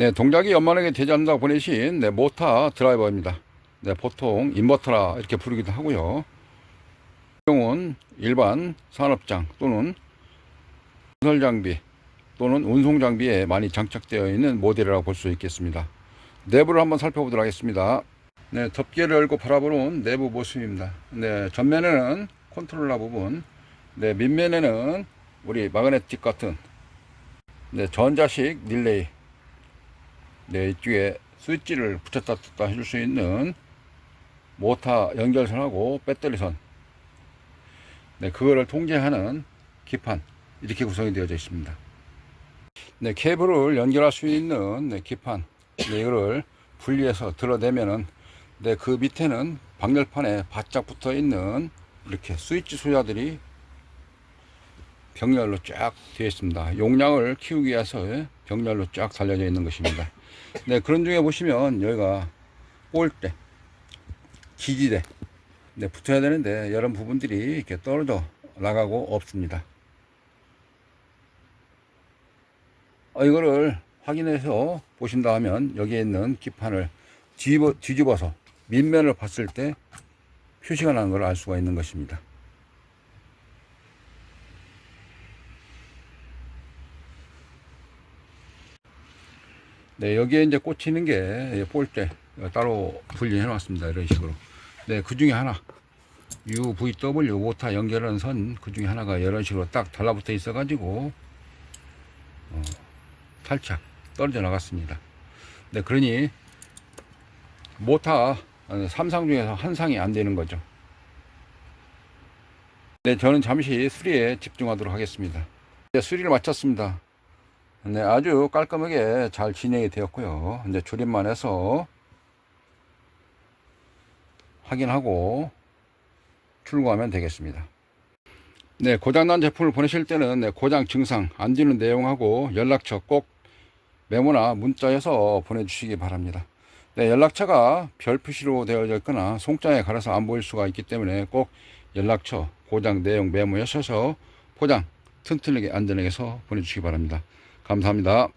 네, 동작이 연만하게 되지 않는다고 보내신 네, 모타 드라이버입니다. 네, 보통 인버터라 이렇게 부르기도 하고요. 경우는 일반 산업장 또는 건설 장비 또는 운송 장비에 많이 장착되어 있는 모델이라고 볼 수 있겠습니다. 내부를 한번 살펴보도록 하겠습니다. 네, 덮개를 열고 바라보는 내부 모습입니다. 네, 전면에는 컨트롤러 부분, 네, 밑면에는 우리 마그네틱 같은 네, 전자식 릴레이, 네, 이쪽에 스위치를 붙였다 떴다 해줄 수 있는 모터 연결선하고 배터리선, 네, 그거를 통제하는 기판 이렇게 구성이 되어져 있습니다. 네, 케이블을 연결할 수 있는 네, 기판, 네, 이거를 분리해서 드러내면은 네, 그 밑에는 방열판에 바짝 붙어 있는 이렇게 스위치 소자들이 병렬로 쫙 되어 있습니다. 용량을 키우기 위해서 병렬로 쫙 달려져 있는 것입니다. 네, 그런 중에 보시면 여기가 볼대, 기지대, 네, 붙어야 되는데 이런 부분들이 이렇게 떨어져 나가고 없습니다. 어, 이거를 확인해서 보신다 하면 여기에 있는 기판을 뒤집어, 뒤집어서 밑면을 봤을 때 표시가 나는 걸알 수가 있는 것입니다. 네, 여기에 이제 꽂히는 게 볼때 따로 분리해 놨습니다. 이런 식으로. 네, 그 중에 하나. UVW 모타 연결하는 선 그 중에 하나가 이런 식으로 딱 달라붙어 있어 가지고 어, 탈착 떨어져 나갔습니다. 네, 그러니 모타 삼상 중에서 한 상이 안 되는 거죠. 네, 저는 잠시 수리에 집중하도록 하겠습니다. 네, 수리를 마쳤습니다. 네, 아주 깔끔하게 잘 진행이 되었고요. 이제 조립만 해서 확인하고 출고하면 되겠습니다. 네, 고장난 제품을 보내실 때는 네, 고장 증상, 안 되는 내용하고 연락처 꼭 메모나 문자에서 보내주시기 바랍니다. 네, 연락처가 별 표시로 되어져 있거나 송장에 가려서 안 보일 수가 있기 때문에 꼭 연락처, 고장 내용 메모하셔서 포장 튼튼하게 안전하게 해서 보내주시기 바랍니다. 감사합니다.